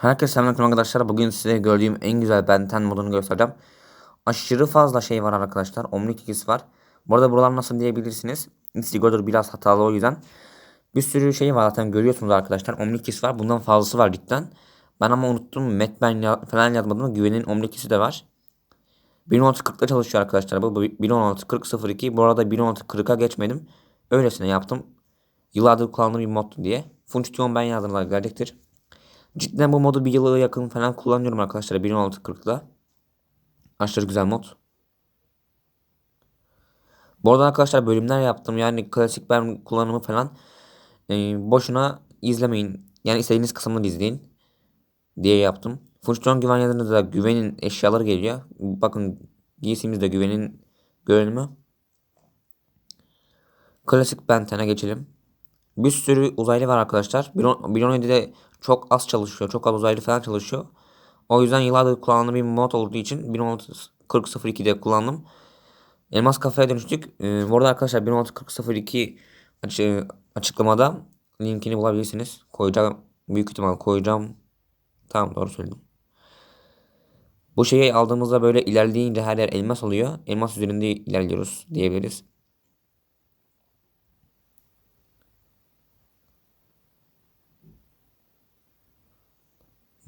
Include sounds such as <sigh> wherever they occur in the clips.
Herkese selamünaleyküm arkadaşlar. Bugün size gördüğüm en güzel Benten modunu göstereceğim. Aşırı fazla şey var arkadaşlar. Omnic ikisi var. Bu arada buralar nasıl diyebilirsiniz. Instigo'dur biraz hatalı o yüzden. Bir sürü şey var zaten görüyorsunuz arkadaşlar. Omnic var. Bundan fazlası var cidden. Ben ama unuttum. Metben ya falan yazmadım. Güvenin Omnic de var. 1.16.40'da çalışıyor arkadaşlar. Bu 1.16.40.02. Bu arada 1.16.40'a geçmedim. Öylesine yaptım. Yıllardır kullandığım bir moddu diye. Funksiyon ben yazdığımda gelecektir. Cidden bu modu bir yıla yakın falan kullanıyorum arkadaşlar 1.16.40'da. Aşırı güzel mod. Bu arada arkadaşlar bölümler yaptım. Yani klasik ben kullanımı falan e, boşuna izlemeyin. Yani istediğiniz kısmını izleyin diye yaptım. Funksiyon güven yazınızda da güvenin eşyaları geliyor. Bakın giysimizde güvenin görünümü. Klasik Benten'e geçelim. Bir sürü uzaylı var arkadaşlar. 1.17'de çok az çalışıyor. Çok az uzaylı falan çalışıyor. O yüzden yıllardır kullandığım bir mod olduğu için 1.16.40.02'de kullandım. Elmas kafaya dönüştük. Ee, bu arada arkadaşlar 1.16.40.02 aç açıklamada linkini bulabilirsiniz. Koyacağım. Büyük ihtimal koyacağım. Tamam doğru söyledim. Bu şeyi aldığımızda böyle ilerleyince her yer elmas oluyor. Elmas üzerinde ilerliyoruz diyebiliriz.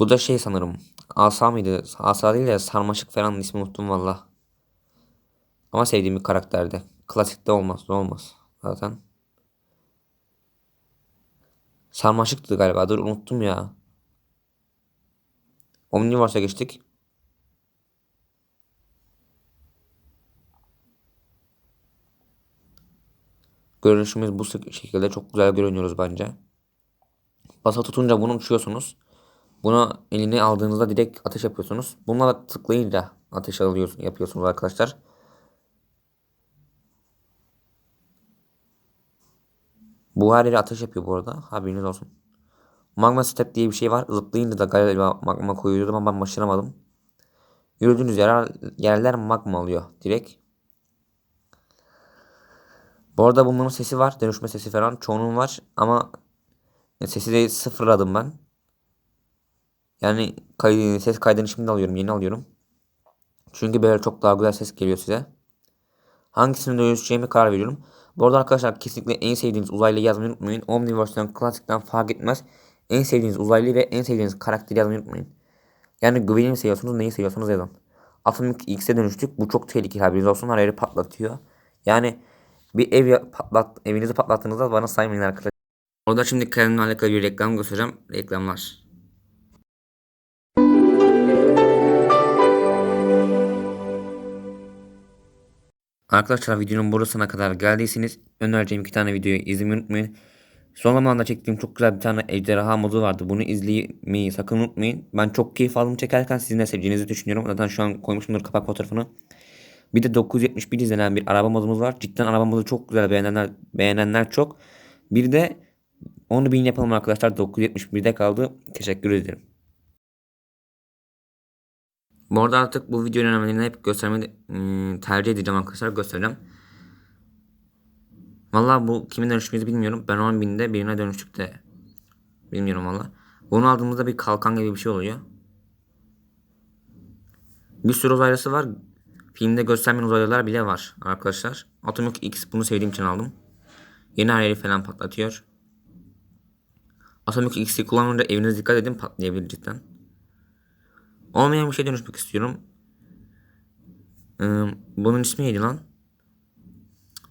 Bu da şey sanırım. Asa mıydı? Asa değil de sarmaşık falan ismi unuttum valla. Ama sevdiğim bir karakterdi. Klasikte olmaz. Ne olmaz. Zaten. Sarmaşıktı galiba. Dur unuttum ya. Omniverse'a geçtik. Görünüşümüz bu şekilde çok güzel görünüyoruz bence. Basa tutunca bunu uçuyorsunuz. Bunu eline aldığınızda direkt ateş yapıyorsunuz. Bununla tıklayınca ateş alıyorsunuz, yapıyorsunuz arkadaşlar. Bu her yere ateş yapıyor bu arada. Haberiniz olsun. Magma step diye bir şey var. Zıplayınca da galiba magma koyuyordum ama ben başaramadım. Yürüdüğünüz yer, yerler magma alıyor direkt. Bu arada bunların sesi var. Dönüşme sesi falan. Çoğunun var ama sesi de sıfırladım ben. Yani kay ses kaydını şimdi alıyorum. Yeni alıyorum. Çünkü böyle çok daha güzel ses geliyor size. Hangisini dönüşeceğime karar veriyorum. Bu arada arkadaşlar kesinlikle en sevdiğiniz uzaylı yazmayı unutmayın. Omniverse'den klasikten fark etmez. En sevdiğiniz uzaylı ve en sevdiğiniz karakteri yazmayı unutmayın. Yani güveni mi seviyorsunuz neyi seviyorsunuz yazın. Atomik X'e dönüştük. Bu çok tehlikeli haberiniz olsun. Her yeri patlatıyor. Yani bir ev patlat, evinizi patlattığınızda bana saymayın arkadaşlar. Orada şimdi kendimle alakalı bir reklam göstereceğim. Reklamlar. Arkadaşlar videonun burasına kadar geldiyseniz önereceğim iki tane videoyu izlemeyi unutmayın. Son zamanlarda çektiğim çok güzel bir tane ejderha modu vardı. Bunu izlemeyi sakın unutmayın. Ben çok keyif aldım çekerken sizin de seveceğinizi düşünüyorum. Zaten şu an koymuşumdur kapak fotoğrafını. Bir de 971 izlenen bir araba modumuz var. Cidden araba modu çok güzel beğenenler, beğenenler çok. Bir de onu bin yapalım arkadaşlar. 971'de kaldı. Teşekkür ederim. Bu arada artık bu video önemlerini hep göstermeyi ıı, tercih edeceğim arkadaşlar. Göstereceğim. Valla bu kimin dönüştüğümüzü bilmiyorum. Ben 10 binde birine dönüştük de. Bilmiyorum valla. Bunu aldığımızda bir kalkan gibi bir şey oluyor. Bir sürü uzaylısı var. Filmde göstermeyen uzaylılar bile var arkadaşlar. Atomic X bunu sevdiğim için aldım. Yeni her yeri falan patlatıyor. Atomic X'i kullanınca evinize dikkat edin patlayabilir cidden. Olmayan bir şey dönüşmek istiyorum. Ee, bunun ismi neydi lan?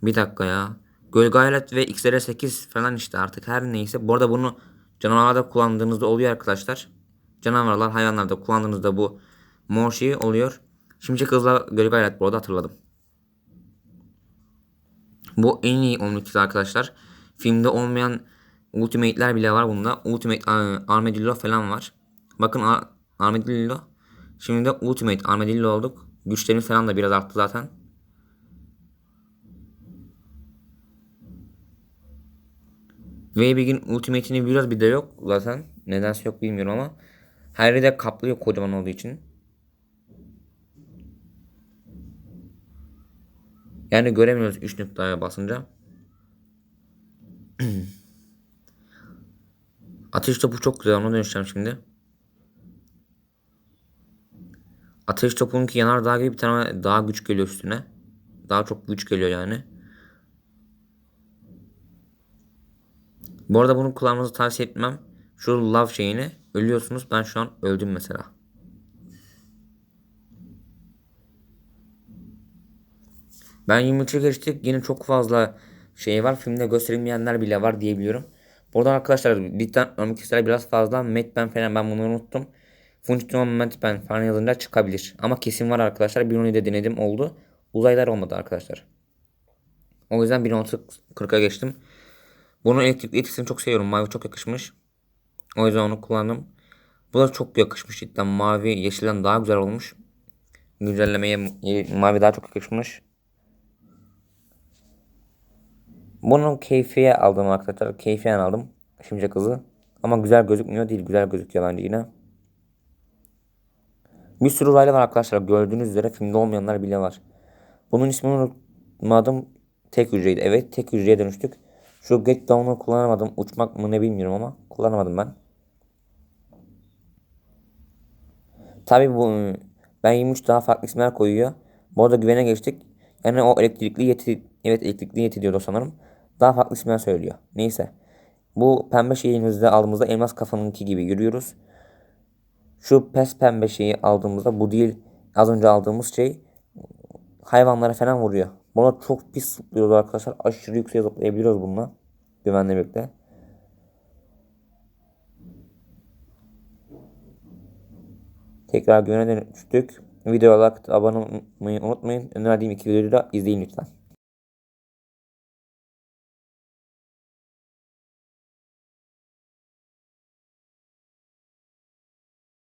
Bir dakika ya. Gölge ve XR 8 falan işte artık her neyse. Bu arada bunu canavarlarda kullandığınızda oluyor arkadaşlar. Canavarlar hayvanlarda kullandığınızda bu mor şey oluyor. Şimşek hızla Gölge Hayalet bu arada hatırladım. Bu en iyi Omnitrix arkadaşlar. Filmde olmayan Ultimate'ler bile var bunda. Ultimate Armadillo falan var. Bakın Armadillo. Şimdi de Ultimate Armadillo olduk. Güçlerimiz falan da biraz arttı zaten. Weibig'in Ultimate'ini biraz bir de yok zaten. Nedense yok bilmiyorum ama. Her yerde kaplıyor kocaman olduğu için. Yani göremiyoruz 3 noktaya basınca. <clears throat> Ateş topu çok güzel ona dönüşeceğim şimdi. Ateş topununki yanardağ gibi bir tane daha güç geliyor üstüne. Daha çok güç geliyor yani. Bu arada bunu kullanmanızı tavsiye etmem. Şu love şeyini ölüyorsunuz. Ben şu an öldüm mesela. Ben 23'e geçtik. Yine çok fazla şey var. Filmde gösterilmeyenler bile var diyebiliyorum. Buradan arkadaşlar cidden örnek isterler biraz fazla. Metben falan ben bunu unuttum. Functional Metben falan yazınca çıkabilir. Ama kesin var arkadaşlar. 1.17'de de denedim oldu. Uzaylar olmadı arkadaşlar. O yüzden 1.16.40'a geçtim. Bunun elektrikli etkisini çok seviyorum. Mavi çok yakışmış. O yüzden onu kullandım. Bu da çok yakışmış cidden. Mavi yeşilden daha güzel olmuş. Güncellemeye mavi daha çok yakışmış. Bunu keyfiye aldım arkadaşlar. Keyfiyen aldım. Şimşek hızı. Ama güzel gözükmüyor değil. Güzel gözüküyor bence yine. Bir sürü raylı var arkadaşlar. Gördüğünüz üzere filmde olmayanlar bile var. Bunun ismini unutmadım. Tek hücreydi. Evet tek hücreye dönüştük. Şu get down'u kullanamadım. Uçmak mı ne bilmiyorum ama kullanamadım ben. Tabi bu ben 23 daha farklı isimler koyuyor. Bu arada güvene geçtik. Yani o elektrikli yeti evet elektrikli yeti diyordu sanırım. Daha farklı isimler söylüyor. Neyse. Bu pembe şeyimizde aldığımızda elmas kafanınki gibi yürüyoruz. Şu pes pembe şeyi aldığımızda bu değil az önce aldığımız şey hayvanlara falan vuruyor. Buna çok pis zıplıyoruz arkadaşlar. Aşırı yükseğe zıplayabiliyoruz bununla. Güvenle birlikte. Tekrar güvene dönüştük. Videoya like abone olmayı unutmayın. Önerdiğim iki videoyu da izleyin lütfen.